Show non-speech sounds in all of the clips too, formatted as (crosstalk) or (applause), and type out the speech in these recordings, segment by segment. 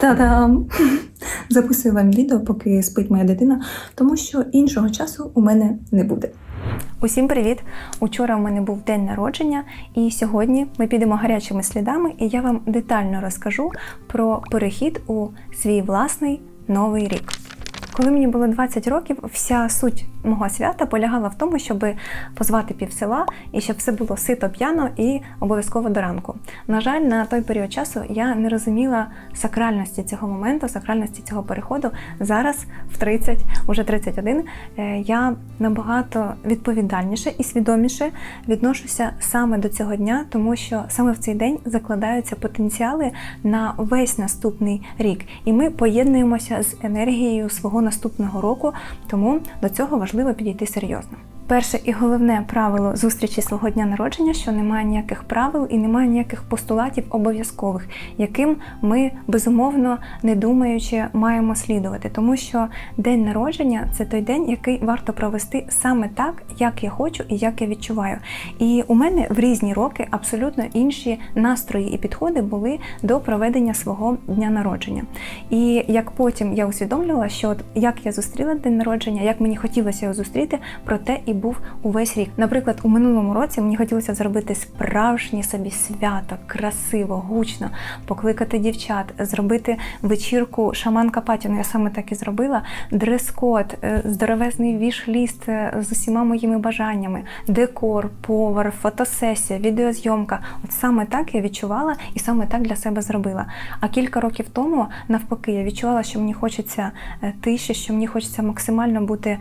Та-дам! (laughs) Записую вам відео, поки спить моя дитина, тому що іншого часу у мене не буде. Усім привіт! Учора в мене був день народження, і сьогодні ми підемо гарячими слідами, і я вам детально розкажу про перехід у свій власний новий рік. Коли мені було 20 років, вся суть мого свята полягала в тому, щоб позвати пів села і щоб все було сито п'яно і обов'язково до ранку. На жаль, на той період часу я не розуміла сакральності цього моменту, сакральності цього переходу. Зараз, в 30, уже 31, е, я набагато відповідальніше і свідоміше відношуся саме до цього дня, тому що саме в цей день закладаються потенціали на весь наступний рік, і ми поєднуємося з енергією свого наступного року, тому до цього важливо підійти серйозно. Перше і головне правило зустрічі свого дня народження, що немає ніяких правил і немає ніяких постулатів обов'язкових, яким ми безумовно не думаючи маємо слідувати, тому що день народження це той день, який варто провести саме так, як я хочу і як я відчуваю. І у мене в різні роки абсолютно інші настрої і підходи були до проведення свого дня народження. І як потім я усвідомлювала, що от як я зустріла день народження, як мені хотілося його зустріти, про те і був увесь рік. Наприклад, у минулому році мені хотілося зробити справжнє собі свято, красиво, гучно, покликати дівчат, зробити вечірку шаманка Патю. Ну, Я саме так і зробила. Дрес-код, е, здоровезний віш-ліст е, з усіма моїми бажаннями, декор, повар, фотосесія, відеозйомка. От саме так я відчувала і саме так для себе зробила. А кілька років тому, навпаки, я відчувала, що мені хочеться е, тиші, що мені хочеться максимально бути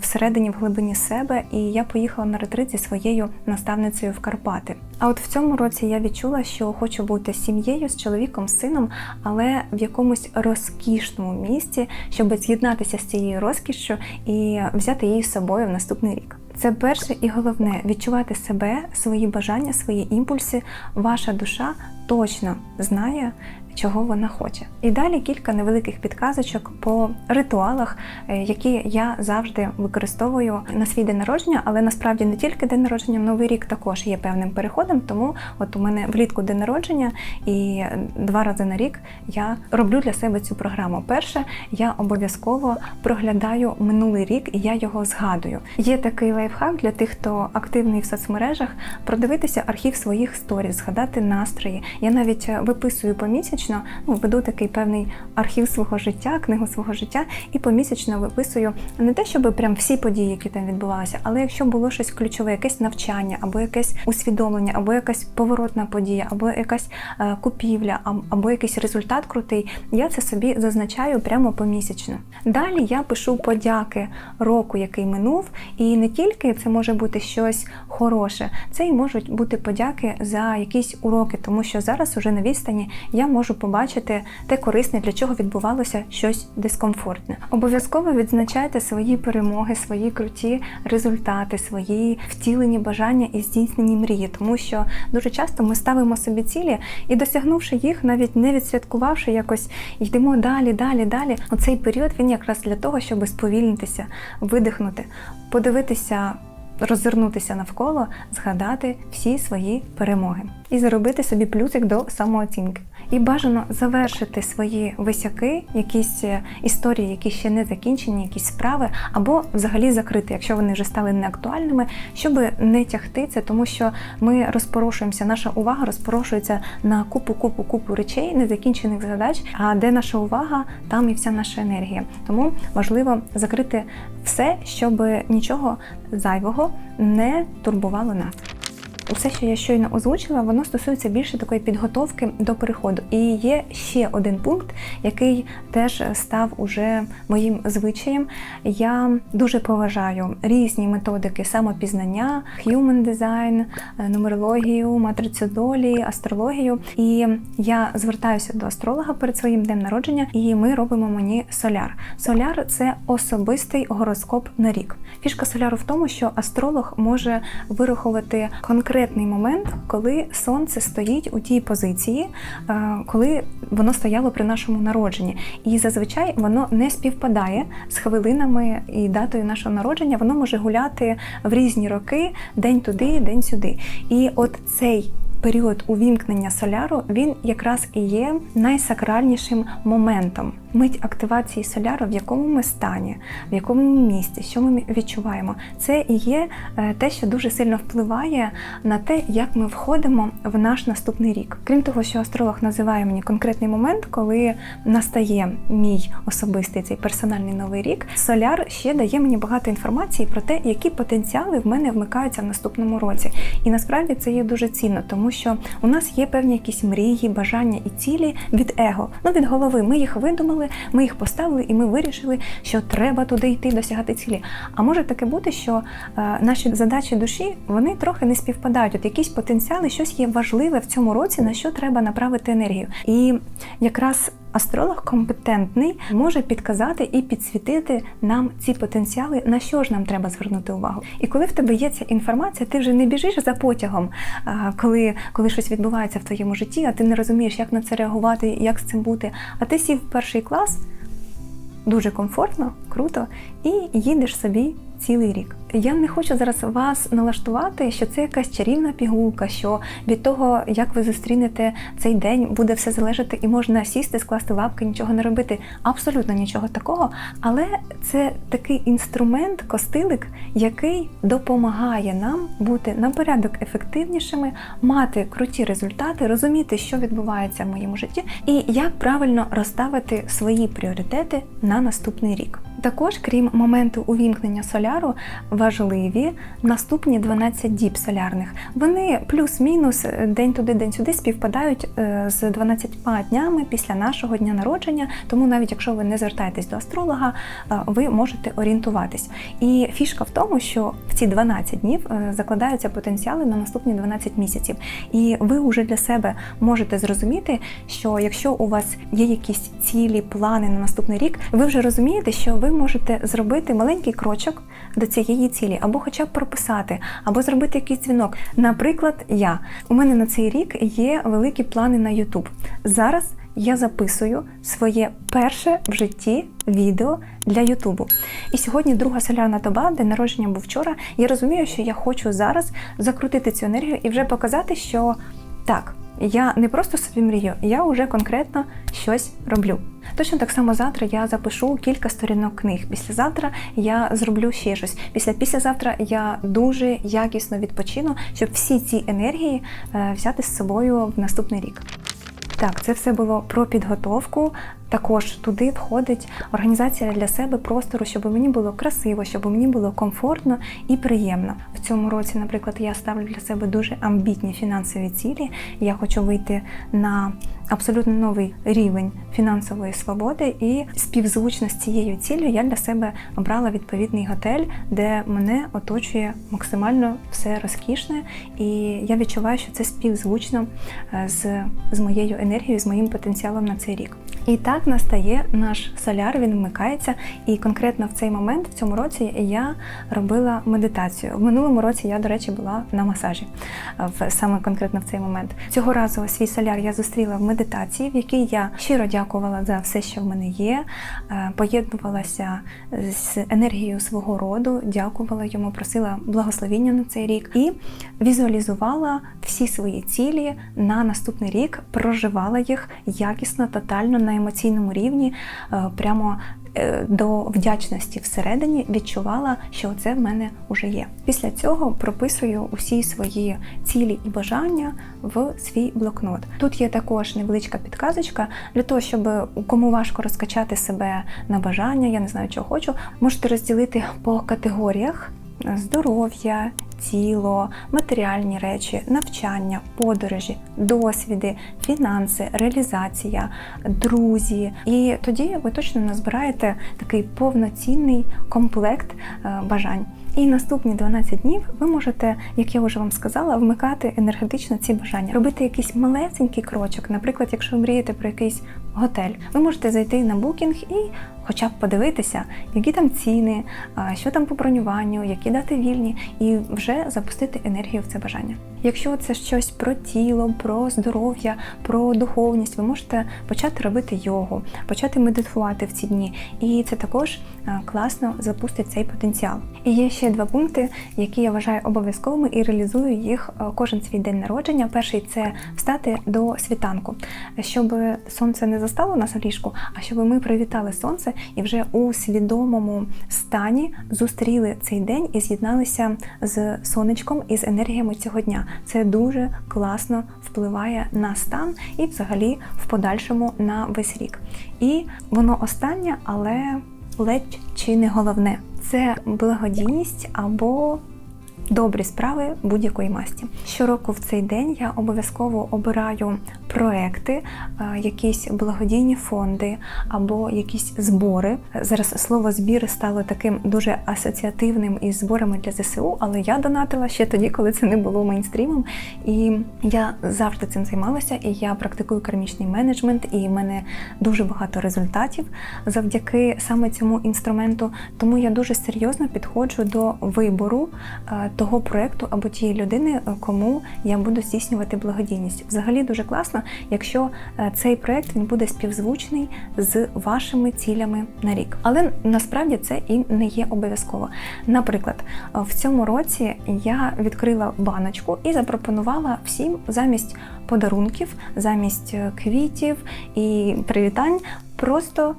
всередині в глибині себе і я поїхала на ретрит зі своєю наставницею в Карпати. А от в цьому році я відчула, що хочу бути сім'єю, з чоловіком, з сином, але в якомусь розкішному місці, щоб з'єднатися з цією розкішшю і взяти її з собою в наступний рік. Це перше і головне відчувати себе, свої бажання, свої імпульси. Ваша душа точно знає, чого вона хоче. І далі кілька невеликих підказочок по ритуалах, е, які я завжди використовую на свій день народження, але насправді не тільки день народження, новий рік також є певним переходом. Тому от у мене влітку день народження, і два рази на рік я роблю для себе цю програму. Перше, я обов'язково проглядаю минулий рік і я його згадую. Є такий лайфхак для тих, хто активний в соцмережах, продивитися архів своїх сторіз, згадати настрої. Я навіть виписую помісячно, ну, веду такий певний архів свого життя, книгу свого життя, і помісячно виписую не те, щоб прям всі події, які там відбувалися, але якщо було щось ключове, якесь навчання, або якесь усвідомлення, або якась поворотна подія, або якась е, купівля, або якийсь результат крутий, я це собі зазначаю прямо помісячно. Далі я пишу подяки року, який минув, і не тільки це може бути щось хороше, це і можуть бути подяки за якісь уроки, тому що зараз уже на відстані я можу побачити те корисне, для чого відбувалося щось дискомфортне. Обов'язково відзначайте свої перемоги, свої круті результати, свої втілені бажання і здійснені мрії, тому що дуже часто ми ставимо собі цілі і, досягнувши їх, навіть не відсвяткувавши якось, йдемо далі, далі, далі. Оцей період він якраз для того, щоб сповільнитися, видихнути, подивитися розвернутися навколо, згадати всі свої перемоги і заробити собі плюсик до самооцінки. І бажано завершити свої висяки, якісь е, історії, які ще не закінчені, якісь справи, або взагалі закрити, якщо вони вже стали неактуальними, щоб не тягти це, тому що ми розпорошуємося, наша увага розпорошується на купу, купу, купу речей, незакінчених задач. А де наша увага, там і вся наша енергія. Тому важливо закрити все, щоб нічого зайвого не турбувало нас. Усе, що я щойно озвучила, воно стосується більше такої підготовки до переходу. І є ще один пункт, який теж став уже моїм звичаєм. Я дуже поважаю різні методики самопізнання, human design, нумерологію, матрицю долі, астрологію. І я звертаюся до астролога перед своїм днем народження, і ми робимо мені соляр. Соляр це особистий гороскоп на рік. Фішка соляру в тому, що астролог може вирахувати конкретно конкретний момент, коли сонце стоїть у тій позиції, е, коли воно стояло при нашому народженні. І зазвичай воно не співпадає з хвилинами і датою нашого народження. Воно може гуляти в різні роки, день туди, день сюди. І от цей період увімкнення соляру він якраз і є найсакральнішим моментом. Мить активації соляру, в якому ми стані, в якому місці, що ми відчуваємо, це і є е, те, що дуже сильно впливає на те, як ми входимо в наш наступний рік. Крім того, що астролог називає мені конкретний момент, коли настає мій особистий цей персональний новий рік. Соляр ще дає мені багато інформації про те, які потенціали в мене вмикаються в наступному році. І насправді це є дуже цінно, тому що у нас є певні якісь мрії, бажання і цілі від его, ну від голови. Ми їх видумали, ми їх поставили, і ми вирішили, що треба туди йти, досягати цілі. А може таке бути, що е, наші задачі душі вони трохи не співпадають. От якісь потенціали, щось є важливе в цьому році, на що треба направити енергію. І якраз Астролог компетентний може підказати і підсвітити нам ці потенціали, на що ж нам треба звернути увагу. І коли в тебе є ця інформація, ти вже не біжиш за потягом, коли, коли щось відбувається в твоєму житті, а ти не розумієш, як на це реагувати, як з цим бути. А ти сів в перший клас дуже комфортно, круто, і їдеш собі цілий рік. Я не хочу зараз вас налаштувати, що це якась чарівна пігулка, що від того, як ви зустрінете цей день, буде все залежати, і можна сісти, скласти лапки, нічого не робити. Абсолютно нічого такого. Але це такий інструмент, костилик, який допомагає нам бути на порядок ефективнішими, мати круті результати, розуміти, що відбувається в моєму житті, і як правильно розставити свої пріоритети на наступний рік. Також, крім моменту увімкнення соляру, важливі наступні 12 діб солярних. Вони плюс-мінус е, день туди, день сюди співпадають е, з 12 днями після нашого дня народження. Тому навіть якщо ви не звертаєтесь до астролога, е, ви можете орієнтуватись. І фішка в тому, що в ці 12 днів закладаються потенціали на наступні 12 місяців. І ви вже для себе можете зрозуміти, що якщо у вас є якісь цілі, плани на наступний рік, ви вже розумієте, що ви можете зробити маленький крочок до цієї цілі, або хоча б прописати, або зробити якийсь дзвінок. Наприклад, я у мене на цей рік є великі плани на YouTube. Зараз я записую своє перше в житті відео для Ютубу. І сьогодні друга солярна доба, день народження був вчора. Я розумію, що я хочу зараз закрутити цю енергію і вже показати, що так. Я не просто собі мрію, я вже конкретно щось роблю. Точно так само завтра я запишу кілька сторінок книг. Післязавтра я зроблю ще щось. Після післязавтра я дуже якісно відпочину, щоб всі ці енергії е, взяти з собою в наступний рік. Так, це все було про підготовку. Також туди входить організація для себе простору, щоб мені було красиво, щоб мені було комфортно і приємно. В цьому році, наприклад, я ставлю для себе дуже амбітні фінансові цілі. Я хочу вийти на абсолютно новий рівень фінансової свободи, і співзвучно з цією ціллю я для себе обрала відповідний готель, де мене оточує максимально все розкішне, і я відчуваю, що це співзвучно е, з, з моєю енергією, з моїм потенціалом на цей рік. І так настає наш соляр, він вмикається. І конкретно в цей момент, в цьому році, я робила медитацію. В минулому році я, до речі, була на масажі в саме конкретно в цей момент. Цього разу свій соляр я зустріла в медитації, в якій я щиро дякувала за все, що в мене є. Е, поєднувалася з енергією свого роду, дякувала йому, просила благословіння на цей рік і візуалізувала всі свої цілі на наступний рік, проживала їх якісно, тотально емоційному рівні, е, прямо е, до вдячності всередині відчувала, що це в мене вже є. Після цього прописую усі свої цілі і бажання в свій блокнот. Тут є також невеличка підказочка для того, щоб кому важко розкачати себе на бажання, я не знаю, чого хочу, можете розділити по категоріях здоров'я, тіло, матеріальні речі, навчання, подорожі, досвіди, фінанси, реалізація, друзі. І тоді ви точно назбираєте такий повноцінний комплект е, бажань. І наступні 12 днів ви можете, як я вже вам сказала, вмикати енергетично ці бажання, робити якийсь малесенький крочок. Наприклад, якщо ви мрієте про якийсь готель, ви можете зайти на букінг і хоча б подивитися, які там ціни, що там по бронюванню, які дати вільні, і вже запустити енергію в це бажання. Якщо це щось про тіло, про здоров'я, про духовність, ви можете почати робити йогу, почати медитувати в ці дні, і це також класно запустить цей потенціал. І є ще два пункти, які я вважаю обов'язковими і реалізую їх кожен свій день народження. Перший це встати до світанку, щоб сонце не застало нас в ліжку, а щоб ми привітали сонце і вже у свідомому стані зустріли цей день і з'єдналися з сонечком і з енергіями цього дня. Це дуже класно впливає на стан і, взагалі, в подальшому на весь рік. І воно останнє, але ледь чи не головне це благодійність або добрі справи будь-якої масті. Щороку в цей день я обов'язково обираю проекти, е, якісь благодійні фонди або якісь збори. Зараз слово збір стало таким дуже асоціативним із зборами для ЗСУ, але я донатила ще тоді, коли це не було мейнстрімом. І я завжди цим займалася, і я практикую кармічний менеджмент, і в мене дуже багато результатів завдяки саме цьому інструменту. Тому я дуже серйозно підходжу до вибору е, того проекту або тієї людини, е, кому я буду здійснювати благодійність. Взагалі дуже класно, якщо е, цей проект він буде співзвучний з вашими цілями на рік. Але насправді це і не є обов'язково. Наприклад, в цьому році я відкрила баночку і запропонувала всім замість подарунків, замість е, квітів і привітань просто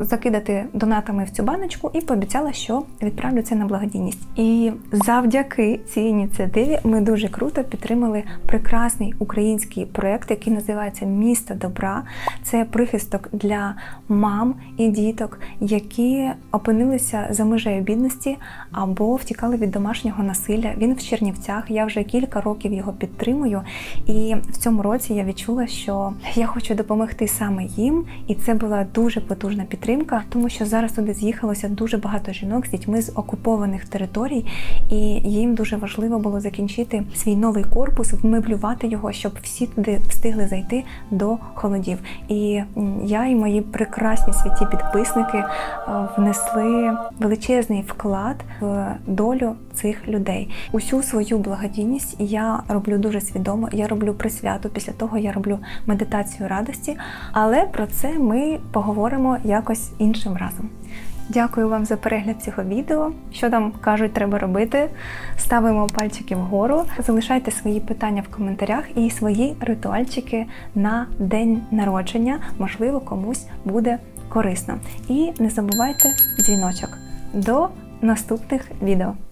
закидати донатами в цю баночку і пообіцяла, що відправлю це на благодійність. І завдяки цій ініціативі ми дуже круто підтримали прекрасний український проект, який називається Місто добра. Це прихисток для мам і діток, які опинилися за межею бідності або втікали від домашнього насилля. Він в Чернівцях. Я вже кілька років його підтримую. І в цьому році я відчула, що я хочу допомогти саме їм, і це була дуже потужна підтримка, тому що зараз туди з'їхалося дуже багато жінок з дітьми з окупованих територій, і їм дуже важливо було закінчити свій новий корпус, вмеблювати його, щоб всі туди встигли зайти до холодів. І я і мої прекрасні святі підписники е, внесли величезний вклад в долю цих людей. Усю свою благодійність я роблю дуже свідомо. Я роблю присвяту. Після того я роблю медитацію радості. Але про це ми поговоримо якось іншим разом. Дякую вам за перегляд цього відео. Що там кажуть, треба робити. Ставимо пальчики вгору, залишайте свої питання в коментарях і свої ритуальчики на день народження. Можливо, комусь буде корисно. І не забувайте дзвіночок. До наступних відео.